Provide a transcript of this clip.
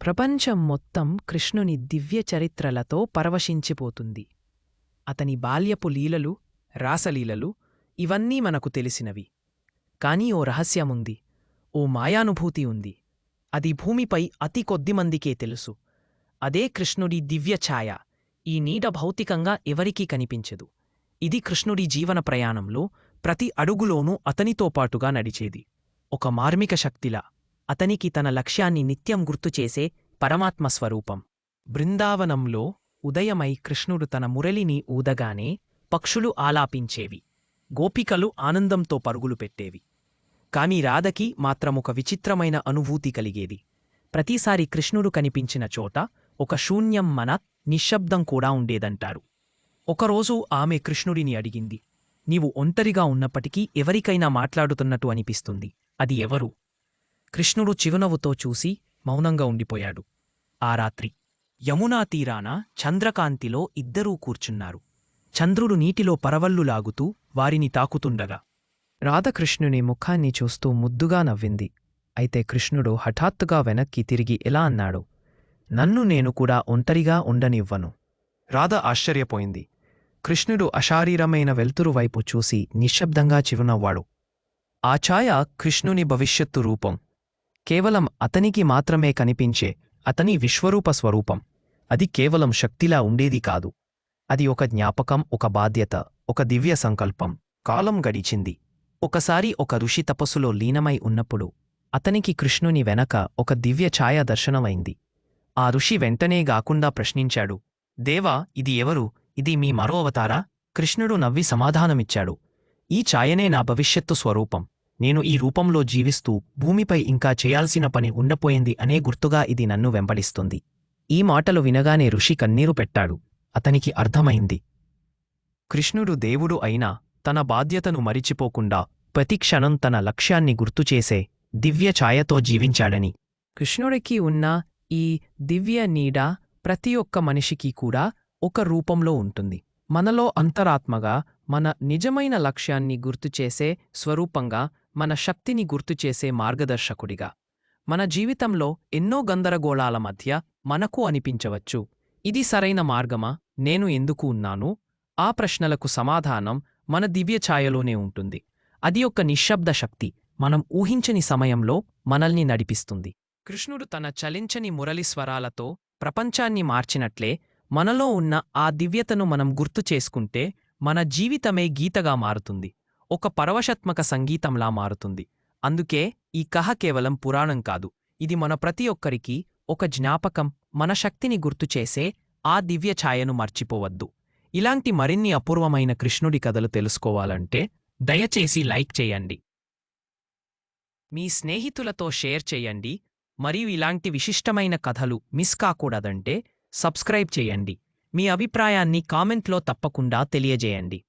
ప్రపంచం మొత్తం కృష్ణుని దివ్య చరిత్రలతో పరవశించిపోతుంది. అతని బాల్యపు లీలలు రాసలీలలు ఇవన్నీ మనకు తెలిసినవి. కాని ఓ రహస్యముంది ఓ మాయానుభూతి ఉంది. అది భూమిపై అతి కొద్దిమందికే తెలుసు. అదే కృష్ణుడి దివ్య ఛాయ ఈ నీడ భౌతికంగా ఎవరికీ కనిపించదు. ఇది కృష్ణుడి జీవన ప్రయాణంలో ప్రతి అడుగులోనూ అతనితో పాటుగా నడిచేది. ఒక మార్మిక శక్తిలా. అతనికి తన లక్ష్యాన్ని నిత్యం గుర్తుచేసే పరమాత్మ స్వరూపం. బృందావనంలో ఉదయమై కృష్ణుడు తన మురళిని ఊదగానే పక్షులు ఆలాపించేవి. గోపికలు ఆనందంతో పరుగులు పెట్టేవి. కాని రాధకి మాత్రమొక విచిత్రమైన అనుభూతి కలిగేది. ప్రతిసారి కృష్ణుడు కనిపించిన చోట ఒక శూన్యం మన నిశ్శబ్దం కూడా ఉండేదంటారు. ఒకరోజు ఆమె కృష్ణుడిని అడిగింది నీవు ఒంటరిగా ఉన్నప్పటికీ ఎవరికైనా మాట్లాడుతున్నట్టు అనిపిస్తుంది? అది ఎవరు? కృష్ణుడు చిరునవ్వుతో చూసి మౌనంగా ఉండిపోయాడు. ఆ రాత్రి యమునా తీరాన చంద్రకాంతిలో ఇద్దరూ కూర్చున్నారు. చంద్రుడు నీటిలో పరవల్లు లాగుతూ వారిని తాకుతుండగా రాధకృష్ణుని ముఖాన్ని చూస్తూ ముద్దుగా నవ్వింది. అయితే కృష్ణుడు హఠాత్తుగా వెనక్కి తిరిగి ఎలా అన్నాడు? నన్ను నేను కూడా ఒంటరిగా ఉండనివ్వను. రాధ ఆశ్చర్యపోయింది. కృష్ణుడు అశారీరమైన వెల్తురు వైపు చూసి నిశ్శబ్దంగా చిరునవ్వాడు. ఆ ఛాయ కృష్ణుని భవిష్యత్తు రూపం. కేవలం అతనికి మాత్రమే కనిపించే అతని విశ్వరూప స్వరూపం. అది కేవలం శక్తిలా ఉండేది కాదు. అది ఒక జ్ఞాపకం ఒక బాధ్యత ఒక దివ్య సంకల్పం. కాలం గడిచింది. ఒకసారి ఒక ఋషి తపస్సులో లీనమై ఉన్నప్పుడు అతనికి కృష్ణుని వెనక ఒక దివ్య ఛాయ దర్శనమైంది. ఆ ఋషి వెంటనే గాకుండా ప్రశ్నించాడు దేవా ఇది ఎవరు? ఇది మీ మరో అవతారా? కృష్ణుడు నవ్వి సమాధానమిచ్చాడు ఈ ఛాయనే నా భవిష్యత్తు స్వరూపం. నేను ఈ రూపంలో జీవిస్తూ భూమిపై ఇంకా చేయాల్సిన పని ఉండపోయింది అనే గుర్తుగా ఇది నన్ను వెంబడిస్తుంది. ఈ మాటలు వినగానే ఋషి కన్నీరు పెట్టాడు. అతనికి అర్థమైంది. కృష్ణుడు దేవుడు అయినా తన బాధ్యతను మరిచిపోకుండా ప్రతిక్షణం తన లక్ష్యాన్ని గుర్తుచేసే దివ్య ఛాయతో జీవించాడని. కృష్ణుడికి ఉన్న ఈ దివ్య నీడ ప్రతి ఒక్క మనిషికి కూడా ఒక రూపంలో ఉంటుంది. మనలో అంతరాత్మగా మన నిజమైన లక్ష్యాన్ని గుర్తుచేసే స్వరూపంగా మన శక్తిని గుర్తుచేసే మార్గదర్శకుడిగా. మన జీవితంలో ఎన్నో గందరగోళాల మధ్య మనకు అనిపించవచ్చు. ఇది సరైన మార్గమా? నేను ఎందుకు ఉన్నాను? ఆ ప్రశ్నలకు సమాధానం మన దివ్య ఛాయలోనే ఉంటుంది. అది ఒక నిశ్శబ్ద శక్తి. మనం ఊహించని సమయంలో మనల్ని నడిపిస్తుంది. కృష్ణుడు తన చలించని మురళి స్వరాలతో ప్రపంచాన్ని మార్చినట్లే మనలో ఉన్న ఆ దివ్యతను మనం గుర్తు చేసుకుంటే మన జీవితమే గీతగా మారుతుంది. ఒక పరవశత్మక సంగీతంలా మారుతుంది. అందుకే ఈ కహ కేవలం పురాణం కాదు. ఇది మన ప్రతి ఒక్కరికి ఒక జ్ఞాపకం మన శక్తిని గుర్తుచేసే ఆ దివ్య ఛాయను మర్చిపోవద్దు. ఇలాంటి మరిన్ని అపూర్వమైన కృష్ణుడి కథలు తెలుసుకోవాలంటే దయచేసి లైక్ చేయండి. మీ స్నేహితులతో షేర్ చేయండి. మరియు ఇలాంటి విశిష్టమైన కథలు మిస్ కాకూడదంటే సబ్స్క్రైబ్ చేయండి. మీ అభిప్రాయాన్ని కామెంట్లో తప్పకుండా తెలియజేయండి.